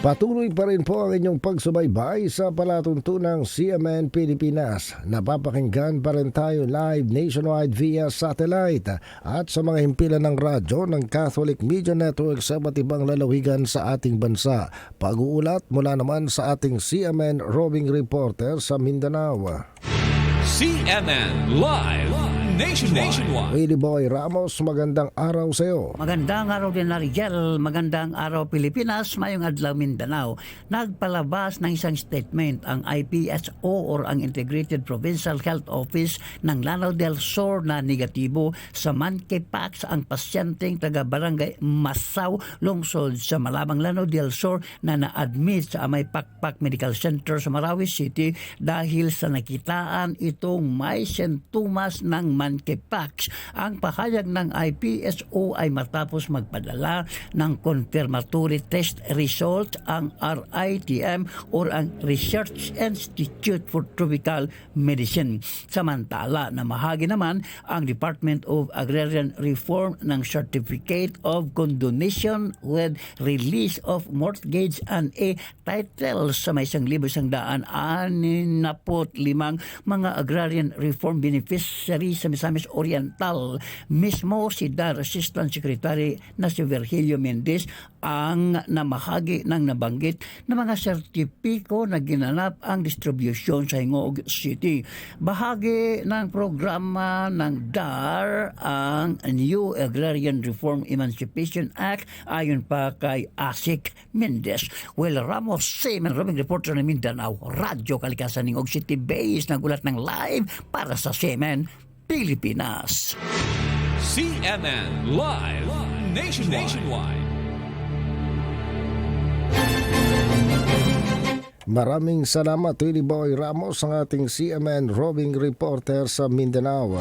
Patuloy pa rin po ang inyong pagsubaybay sa palatuntunang CMN Pilipinas. Napapakinggan pa rin tayo live nationwide via satellite at sa mga himpilan ng radyo ng Catholic Media Network sa iba't ibang lalawigan sa ating bansa. Pag-uulat mula naman sa ating CMN roving reporter sa Mindanao. CNN Live Nationwide. Willie Boy Ramos, magandang araw sa iyo. Magandang araw din Nariel, magandang araw Pilipinas, mayong adlaw Mindanao. Nagpalabas ng isang statement ang IPSO or ang Integrated Provincial Health Office ng Lanao del Sur na negatibo sa monkeypox ang pasyenteng taga Barangay Masaw, lungsod sa Malabang Lanao del Sur na na-admit sa Amay Pakpak Medical Center sa Marawi City dahil sa nakitaan itong may sintomas ng monkeypox. Ang pahayag ng IPSO ay matapos magpadala ng confirmatory test result ang RITM or ang Research Institute for Tropical Medicine. Samantala, namahagi naman ang Department of Agrarian Reform ng Certificate of Condonation with Release of Mortgage and a title sa may isang libo isang daan anin na pot limang mga agrarian reform beneficiaries sa Misamis Oriental. Mismo si DAR Assistant Secretary na si Virgilio Mendez ang namahagi ng nabanggit na mga sertipiko na ginanap ang distribution sa Hingog City. Bahagi ng programa ng DAR ang New Agrarian Reform Emancipation Act ayon pa kay Asik Mendez. Well, Ramos Semen, Robing Reporter ng Mindanao, Radyo Kalikasan ng City Base, nagulat ng live para sa Semen, Pilipinas. CNN Live Nationwide. Maraming salamat Willie Boy Ramos ang ating CMN roving reporter sa Mindanao.